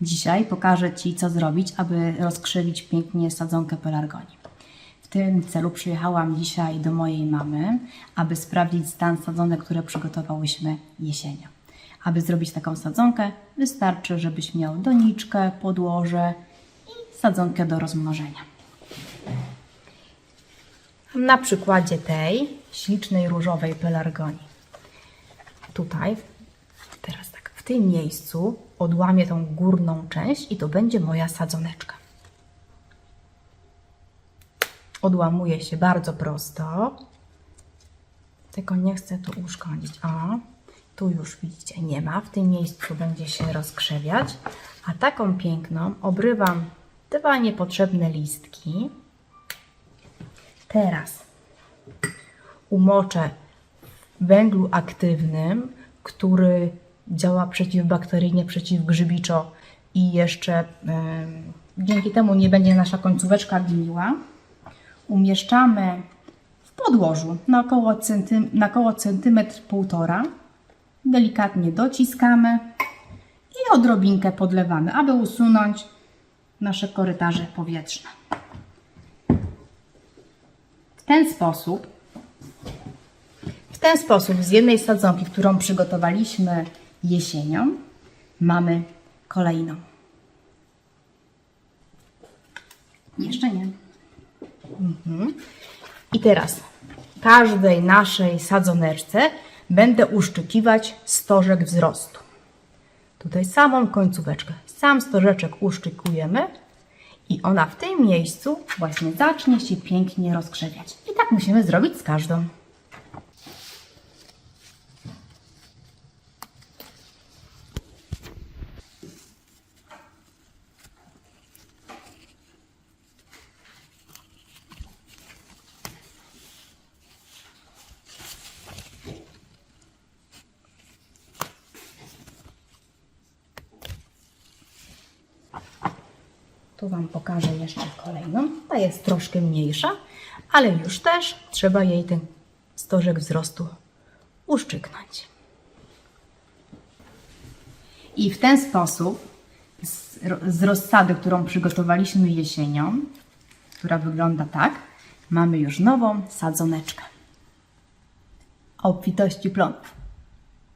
Dzisiaj pokażę Ci, co zrobić, aby rozkrzewić pięknie sadzonkę pelargonii. W tym celu przyjechałam dzisiaj do mojej mamy, aby sprawdzić stan sadzonek, które przygotowałyśmy jesienią. Aby zrobić taką sadzonkę, wystarczy, żebyś miał doniczkę, podłoże i sadzonkę do rozmnożenia. Na przykładzie tej ślicznej różowej pelargonii. Tutaj, teraz tak, tym miejscu odłamię tą górną część i to będzie moja sadzoneczka. Odłamuje się bardzo prosto. Tylko nie chcę tu uszkodzić. O, tu już widzicie, nie ma. W tym miejscu będzie się rozkrzewiać. A taką piękną obrywam dwa niepotrzebne listki. Teraz umoczę w węglu aktywnym, który działa przeciwbakteryjnie, przeciwgrzybiczo i jeszcze dzięki temu nie będzie nasza końcóweczka gniła. Umieszczamy w podłożu na około, centym, na około centymetr półtora. Delikatnie dociskamy i odrobinkę podlewamy, aby usunąć nasze korytarze powietrzne. W ten sposób, w ten sposób z jednej sadzonki, którą przygotowaliśmy jesienią, mamy kolejną. Jeszcze nie. Mhm. I teraz każdej naszej sadzoneczce będę uszczykiwać stożek wzrostu. Tutaj samą końcóweczkę, sam stożeczek uszczykujemy i ona w tym miejscu właśnie zacznie się pięknie rozkrzewiać. I tak musimy zrobić z każdą. Tu Wam pokażę jeszcze kolejną. Ta jest troszkę mniejsza, ale już też trzeba jej ten stożek wzrostu uszczyknąć. I w ten sposób z, z rozsady, którą przygotowaliśmy jesienią, która wygląda tak, mamy już nową sadzoneczkę. Obfitości plonów.